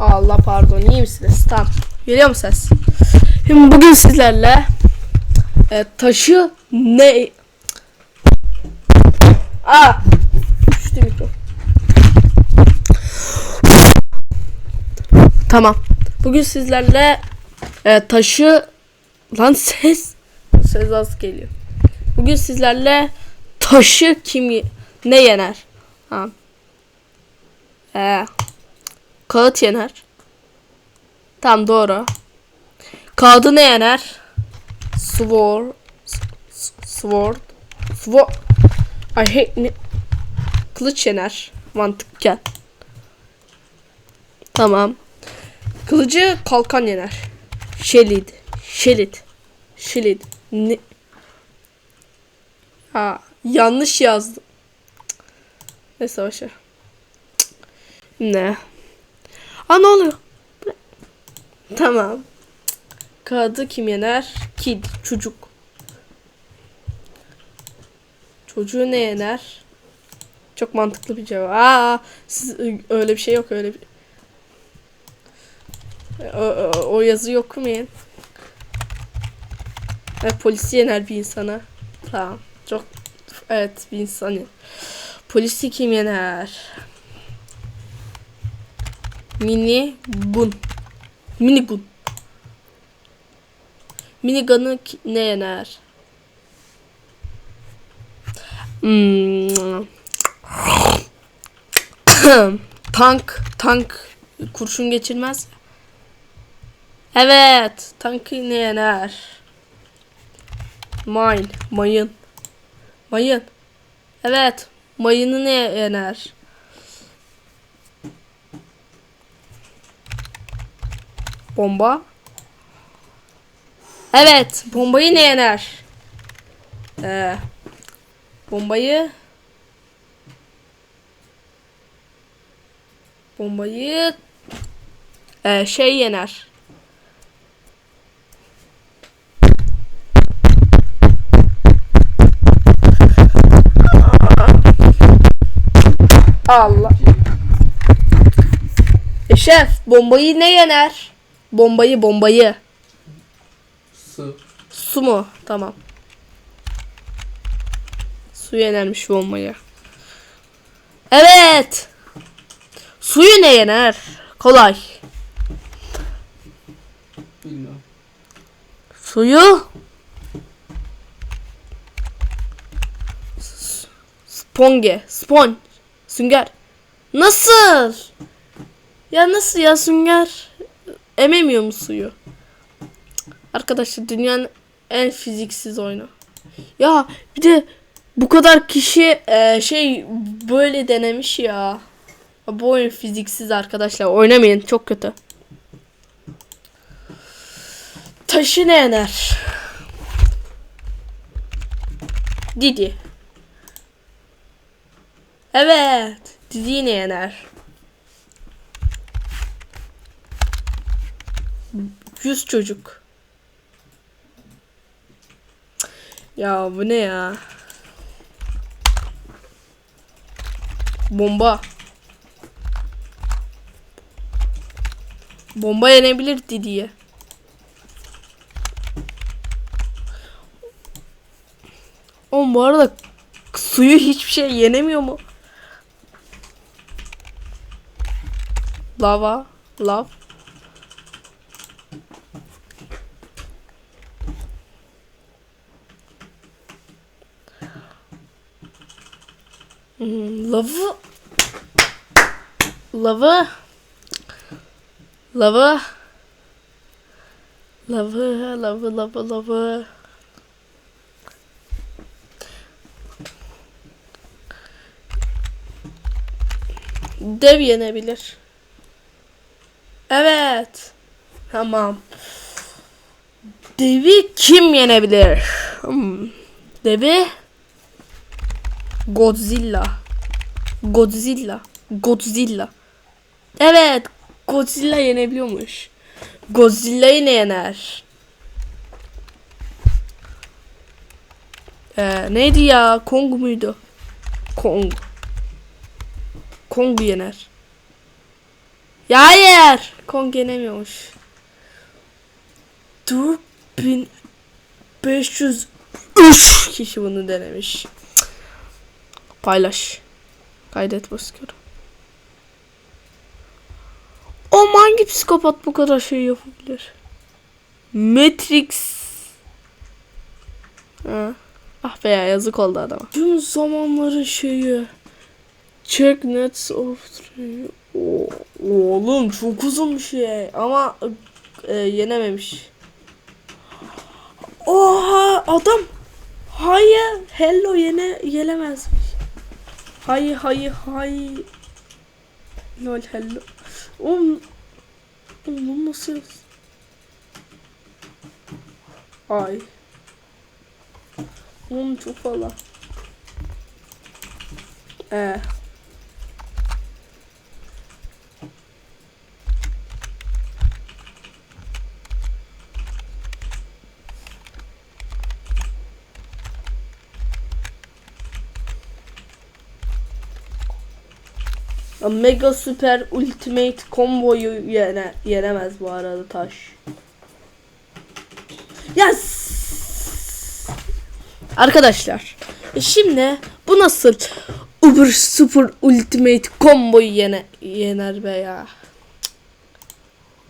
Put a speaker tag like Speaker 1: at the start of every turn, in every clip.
Speaker 1: Allah pardon iyi misiniz? Tamam. Geliyor mu ses? Şimdi bugün sizlerle e, taşı ne... Aa! Düştü mikro. Tamam. Bugün sizlerle e, taşı... Lan ses... Ses az geliyor. Bugün sizlerle taşı kim ne yener? Tamam. Ee, kağıt yener. Tam doğru. Kağıdı ne yener? Sword. Sword. Sword. I hate ne? Kılıç yener. Mantıkken. Tamam. Kılıcı kalkan yener. Şelid. Şelid. Şelid. Ne? Ha, yanlış yazdım. Neyse başa. Ne? Aa ne oluyor? Tamam. Kağıdı kim yener? Kid, çocuk. Çocuğu ne yener? Çok mantıklı bir cevap. Aa, siz öyle bir şey yok öyle bir. O, o, o yazıyı okumayın. Evet, polisi yener bir insana. Tamam. Çok evet bir insan. Polisi kim yener? Mini gun. Mini gun. Mini gun'ı ne yener? Hmm. tank, tank kurşun geçirmez. Evet, tankı ne yener? Mine, mayın. Mayın. Evet, mayını ne yener? Bomba. Evet, bombayı ne yener? Ee, bombayı bombayı ee, şey yener. Allah. E şef, bombayı ne yener? Bombayı, bombayı.
Speaker 2: Su.
Speaker 1: Su mu? Tamam. Su yenermiş bombayı. Evet. Suyu ne yener? Kolay.
Speaker 2: Bilmiyorum.
Speaker 1: Suyu Sponge, spon, sünger. Nasıl? Ya nasıl ya sünger? Ememiyor mu suyu? Arkadaşlar dünyanın en fiziksiz oyunu. Ya bir de bu kadar kişi e, şey böyle denemiş ya. Bu oyun fiziksiz arkadaşlar. Oynamayın çok kötü. Taşı ne yener? Didi. Evet. Didi ne yener? Yüz çocuk. Ya bu ne ya? Bomba. Bomba yenebilir Didi'ye. Oğlum bu arada suyu hiçbir şey yenemiyor mu? Lava, lav. Lavı lavı lavı lavı lavı lavı lavı Dev yenebilir. Evet. Tamam. Devi kim yenebilir? Hmm. Devi Godzilla. Godzilla. Godzilla. Evet. Godzilla yenebiliyormuş. Godzilla'yı ne yener? Ee, neydi ya? Kong muydu? Kong. Kong yener. Ya hayır. Kong yenemiyormuş. 4503 kişi bunu denemiş. Paylaş. Kaydet basıyorum. O hangi psikopat bu kadar şey yapabilir? Matrix. Ha. Ah be ya yazık oldu adama. Tüm zamanların şeyi. Check nets of three. Oo, oğlum çok uzun bir şey ama e, yenememiş. Oha adam. Hayır. Hello yene yenemezmiş. Hayır hayır hayır. Lol hello. Oğlum. Oğlum nasıl? Ay. Oğlum çok fazla. Ee. Mega Super Ultimate Combo'yu yene, yenemez bu arada taş. Yes! Arkadaşlar şimdi bu nasıl Uber Super Ultimate Combo'yu yene, yener be ya.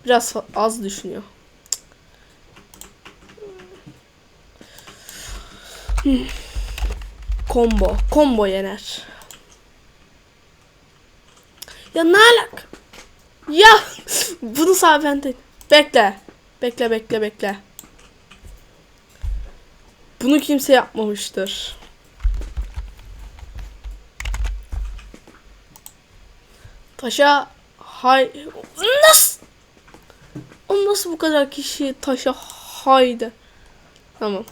Speaker 1: Biraz az düşünüyor. Hmm. Combo. Combo yener. Ya ne alak? Ya bunu sağ bende. Bekle. Bekle bekle bekle. Bunu kimse yapmamıştır. Taşa hay nasıl? O nasıl bu kadar kişi taşa haydi? Tamam.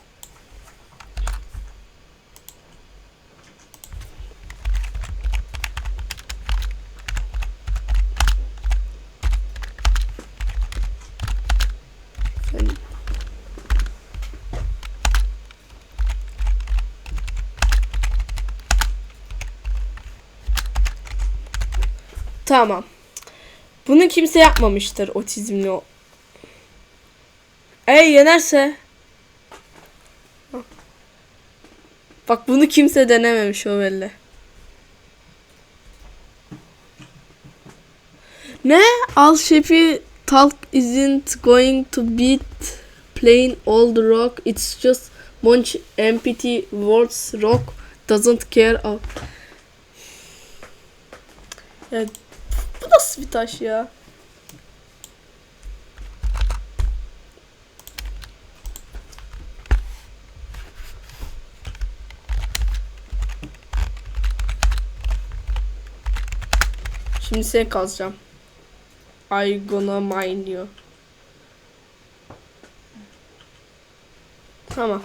Speaker 1: Tamam. Bunu kimse yapmamıştır otizmli o. Ey yenerse. Bak bunu kimse denememiş o belli. Ne? Al Şefi talk isn't going to beat plain old rock. It's just bunch empty words rock doesn't care of. Bu nasıl bir taş ya? Şimdi seni kazacağım. I gonna mine you. Tamam.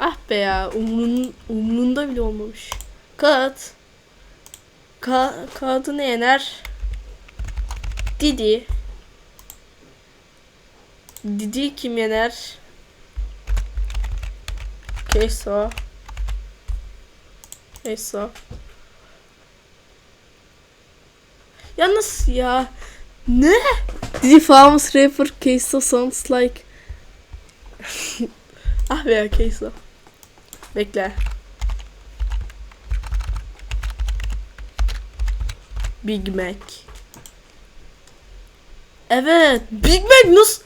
Speaker 1: Ah be ya umrun, umrunda bile olmamış. Kağıt. Ka kağıdı ne yener? Didi. Didi kim yener? Keso. Keso. Ya nasıl ya? Ne? Didi Farmers Rapper Keso sounds like Ah be Keso. Bekle. Big Mac. Evet. Big Mac nasıl?